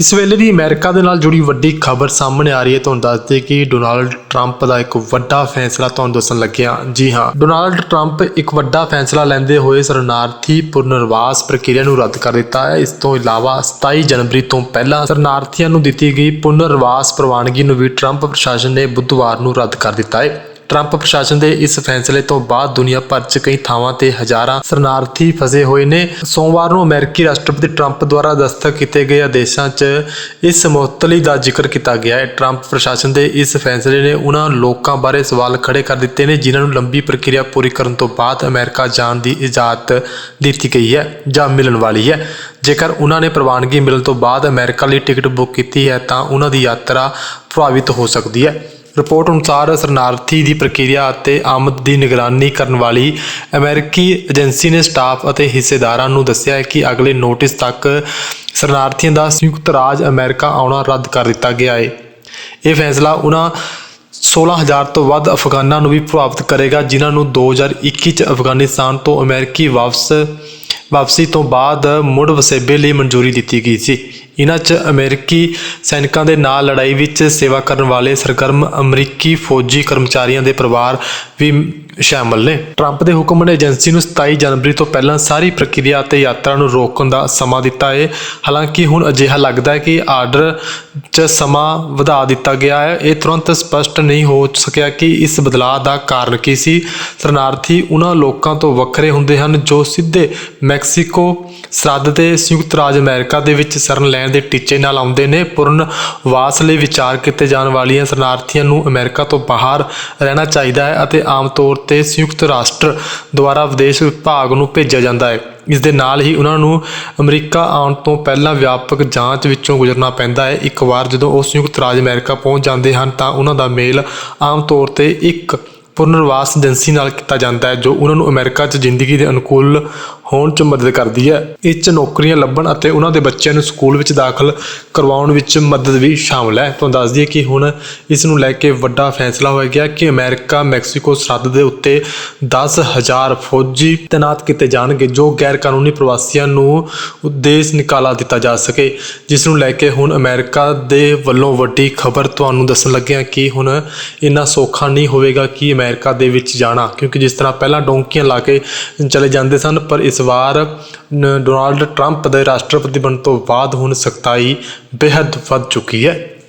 ਇਸ ਵੇਲੇ ਵੀ ਅਮਰੀਕਾ ਦੇ ਨਾਲ ਜੁੜੀ ਵੱਡੀ ਖਬਰ ਸਾਹਮਣੇ ਆ ਰਹੀ ਹੈ। ਤੁਹਾਨੂੰ ਦੱਸਦੇ ਕਿ ਡੋਨਾਲਡ ਟਰੰਪ ਦਾ ਇੱਕ ਵੱਡਾ ਫੈਸਲਾ ਤੁਹਾਨੂੰ ਦੱਸਣ ਲੱਗਿਆ ਜੀ ਹਾਂ, ਡੋਨਾਲਡ ਟਰੰਪ ਇੱਕ ਵੱਡਾ ਫੈਸਲਾ ਲੈਂਦੇ ਹੋਏ ਸ਼ਰਨਾਰਥੀ ਪੁਨਰਵਾਸ ਪ੍ਰਕਿਰਿਆ ਨੂੰ ਰੱਦ ਕਰ ਦਿੱਤਾ ਹੈ। ਇਸ ਤੋਂ ਇਲਾਵਾ 27 ਜਨਵਰੀ ਤੋਂ ਪਹਿਲਾਂ ਸ਼ਰਨਾਰਥੀਆਂ ਨੂੰ ਦਿੱਤੀ ਗਈ ਪੁਨਰਵਾਸ ਪ੍ਰਵਾਨਗੀ ਨੂੰ ਵੀ ਟਰੰਪ ਪ੍ਰਸ਼ਾਸਨ ਨੇ ਬੁੱਧਵਾਰ ਨੂੰ ਰੱਦ ਕਰ ਦਿੱਤਾ ਹੈ। ਟਰੰਪ ਪ੍ਰਸ਼ਾਸਨ ਦੇ ਇਸ ਫੈਸਲੇ ਤੋਂ ਬਾਅਦ ਦੁਨੀਆ ਭਰ 'ਚ ਕਈ ਥਾਵਾਂ ਤੇ ਹਜ਼ਾਰਾਂ ਸ਼ਰਨਾਰਥੀ ਫਸੇ ਹੋਏ ਨੇ। ਸੋਮਵਾਰ ਨੂੰ ਅਮਰੀਕੀ ਰਾਸ਼ਟਰਪਤੀ ਟਰੰਪ ਦੁਆਰਾ ਦਸਤਖਤ ਕੀਤੇ ਗਏ ਆਦੇਸ਼ਾਂ 'ਚ ਇਸ ਮੁਅੱਤਲੀ ਦਾ ਜ਼ਿਕਰ ਕੀਤਾ ਗਿਆ ਹੈ। ਟਰੰਪ ਪ੍ਰਸ਼ਾਸਨ ਦੇ ਇਸ ਫੈਸਲੇ ਨੇ ਉਹਨਾਂ ਲੋਕਾਂ ਬਾਰੇ ਸਵਾਲ ਖੜੇ ਕਰ ਦਿੱਤੇ ਨੇ, ਜਿਨ੍ਹਾਂ ਨੂੰ ਲੰਬੀ ਪ੍ਰਕਿਰਿਆ ਪੂਰੀ ਕਰਨ ਤੋਂ ਬਾਅਦ ਅਮਰੀਕਾ ਜਾਣ ਦੀ ਇਜਾਜ਼ਤ ਦਿੱਤੀ ਗਈ ਹੈ ਜਾਂ ਮਿਲਣ ਵਾਲੀ ਹੈ। ਜੇਕਰ ਉਹਨਾਂ ਨੇ ਪ੍ਰਵਾਨਗੀ ਮਿਲਣ ਤੋਂ ਬਾਅਦ ਅਮਰੀਕਾ ਲਈ ਟਿਕਟ ਬੁੱਕ ਕੀਤੀ ਹੈ ਤਾਂ ਉਹਨਾਂ ਦੀ ਯਾਤਰਾ ਪ੍ਰਭਾਵਿਤ ਹੋ ਸਕਦੀ ਹੈ। ਰਿਪੋਰਟ ਅਨੁਸਾਰ ਸ਼ਰਨਾਰਥੀ ਦੀ ਪ੍ਰਕਿਰਿਆ ਅਤੇ ਆਮਦ ਦੀ ਨਿਗਰਾਨੀ ਕਰਨ ਵਾਲੀ ਅਮਰੀਕੀ ਏਜੰਸੀ ਨੇ ਸਟਾਫ ਅਤੇ ਹਿੱਸੇਦਾਰਾਂ ਨੂੰ ਦੱਸਿਆ ਹੈ ਕਿ ਅਗਲੇ ਨੋਟਿਸ ਤੱਕ ਸ਼ਰਨਾਰਥੀਆਂ ਦਾ ਸੰਯੁਕਤ ਰਾਜ ਅਮਰੀਕਾ ਆਉਣਾ ਰੱਦ ਕਰ ਦਿੱਤਾ ਗਿਆ ਹੈ। ਇਹ ਫੈਸਲਾ ਉਹਨਾਂ 16000 ਤੋਂ ਵੱਧ ਅਫਗਾਨਾਂ ਨੂੰ ਵੀ ਪ੍ਰਭਾਵਿਤ ਕਰੇਗਾ, ਜਿਨ੍ਹਾਂ ਨੂੰ 2021 ਚ ਅਫਗਾਨਿਸਤਾਨ ਤੋਂ ਅਮਰੀਕੀ ਵਾਪਸ ਵਾਪਸੀ ਤੋਂ ਬਾਅਦ ਮੁੜ ਵਸੇਬੇ ਲਈ ਮਨਜ਼ੂਰੀ ਦਿੱਤੀ ਗਈ ਸੀ। ਇਹਨਾਂ 'ਚ ਅਮਰੀਕੀ ਸੈਨਿਕਾਂ ਦੇ ਨਾਲ ਲੜਾਈ ਵਿੱਚ ਸੇਵਾ ਕਰਨ ਵਾਲੇ ਸਰਗਰਮ ਅਮਰੀਕੀ ਫੌਜੀ ਕਰਮਚਾਰੀਆਂ ਦੇ ਪਰਿਵਾਰ ਵੀ ਸ਼ਾਮਲ ਨੇ। ਟਰੰਪ ਦੇ ਹੁਕਮ ਨੇ ਏਜੰਸੀ ਨੂੰ 27 ਜਨਵਰੀ ਤੋਂ ਪਹਿਲਾਂ ਸਾਰੀ ਪ੍ਰਕਿਰਿਆ ਅਤੇ ਯਾਤਰਾ ਨੂੰ ਰੋਕਣ ਦਾ ਸਮਾਂ ਦਿੱਤਾ ਹੈ। ਹਾਲਾਂਕਿ ਹੁਣ ਅਜਿਹਾ ਲੱਗਦਾ ਹੈ ਕਿ ਆਰਡਰ 'ਚ ਸਮਾਂ ਵਧਾ ਦਿੱਤਾ ਗਿਆ ਹੈ। ਇਹ ਤੁਰੰਤ ਸਪਸ਼ਟ ਨਹੀਂ ਹੋ ਸਕਿਆ ਕਿ ਇਸ ਬਦਲਾਅ ਦਾ ਕਾਰਨ ਕੀ ਸੀ। ਸ਼ਰਨਾਰਥੀ ਉਹਨਾਂ ਲੋਕਾਂ ਤੋਂ ਵੱਖਰੇ ਹੁੰਦੇ ਹਨ ਜੋ ਸਿੱਧੇ ਮੈਕਸੀਕੋ ਸਰਹੱਦ ਤੇ ਸੰਯੁਕਤ ਰਾਜ ਅਮਰੀਕਾ ਦੇ ਵਿੱਚ ਸ਼ਰਨ ਲੈਣ ਦੇ ਟੀਚੇ ਨਾਲ ਆਉਂਦੇ ਨੇ। ਪੁਰਨ ਵਾਸ ਲਈ ਵਿਚਾਰ ਕੀਤੇ ਜਾਣ ਵਾਲੀਆਂ ਸ਼ਰਨਾਰਥੀਆਂ ਨੂੰ ਅਮਰੀਕਾ ਤੋਂ ਬਾਹਰ ਰਹਿਣਾ ਚਾਹੀਦਾ ਹੈ ਅਤੇ ਆਮ ਤੌਰ ਤੇ ਸੰਯੁਕਤ ਰਾਸ਼ਟਰ ਦੁਆਰਾ ਵਿਦੇਸ਼ ਵਿਭਾਗ ਨੂੰ ਭੇਜਿਆ ਜਾਂਦਾ ਹੈ। ਇਸ ਦੇ ਨਾਲ ਹੀ ਉਹਨਾਂ ਨੂੰ ਅਮਰੀਕਾ ਆਉਣ ਤੋਂ ਪਹਿਲਾਂ ਵਿਆਪਕ ਜਾਂਚ ਵਿੱਚੋਂ ਗੁਜ਼ਰਨਾ ਪੈਂਦਾ ਹੈ। ਇੱਕ ਵਾਰ ਜਦੋਂ ਉਹ ਸੰਯੁਕਤ ਰਾਜ ਅਮਰੀਕਾ ਪਹੁੰਚ ਜਾਂਦੇ ਹਨ, ਤਾਂ ਉਹਨਾਂ ਦਾ ਮੇਲ ਆਮ ਤੌਰ ਤੇ ਇੱਕ ਪੁਨਰਵਾਸ ਏਜੰਸੀ ਨਾਲ ਕੀਤਾ ਜਾਂਦਾ ਹੈ, ਜੋ ਉਹਨਾਂ ਨੂੰ ਅਮਰੀਕਾ 'ਚ ਜ਼ਿੰਦਗੀ ਦੇ ਅਨੁਕੂਲ ਹੋਣ 'ਚ ਮਦਦ ਕਰਦੀ ਹੈ। ਇਸ 'ਚ ਨੌਕਰੀਆਂ ਲੱਭਣ ਅਤੇ ਉਹਨਾਂ ਦੇ ਬੱਚਿਆਂ ਨੂੰ ਸਕੂਲ ਵਿੱਚ ਦਾਖਲ ਕਰਵਾਉਣ ਵਿੱਚ ਮਦਦ ਵੀ ਸ਼ਾਮਲ ਹੈ। ਤੁਹਾਨੂੰ ਦੱਸ ਦਈਏ ਕਿ ਹੁਣ ਇਸ ਨੂੰ ਲੈ ਕੇ ਵੱਡਾ ਫੈਸਲਾ ਹੋਇਆ ਗਿਆ ਕਿ ਅਮਰੀਕਾ, ਮੈਕਸੀਕੋ ਸਰਹੱਦ ਦੇ ਉੱਤੇ 10000 ਫੌਜੀ ਤੈਨਾਤ ਕੀਤੇ ਜਾਣਗੇ, ਜੋ ਗੈਰ ਕਾਨੂੰਨੀ ਪ੍ਰਵਾਸੀਆਂ ਨੂੰ ਉਦੇਸ਼ ਨਿਕਾਲਾ ਦਿੱਤਾ ਜਾ ਸਕੇ। ਜਿਸ ਨੂੰ ਲੈ ਕੇ ਹੁਣ ਅਮਰੀਕਾ ਦੇ ਵੱਲੋਂ ਵੱਡੀ ਖਬਰ ਤੁਹਾਨੂੰ ਦੱਸਣ ਲੱਗੇ ਹਾਂ ਕਿ ਹੁਣ ਇੰਨਾ ਸੌਖਾ ਨਹੀਂ ਹੋਵੇਗਾ ਕਿ ਅਮਰੀਕਾ ਦੇ ਵਿੱਚ ਜਾਣਾ, ਕਿਉਂਕਿ ਜਿਸ ਤਰ੍ਹਾਂ ਪਹਿਲਾਂ ਡੋਂਕੀਆਂ ਲਾ ਕੇ ਚਲੇ ਜਾਂਦੇ ਸਨ, ਪਰ ਇਸ ਵਾਰ ਡੋਨਾਲਡ ਟਰੰਪ ਦੇ ਰਾਸ਼ਟਰਪਤੀ ਬਣਨ ਤੋਂ ਬਾਅਦ ਹੁਣ ਸਖਤਾਈ ਬੇਹੱਦ ਵੱਧ ਚੁੱਕੀ ਹੈ।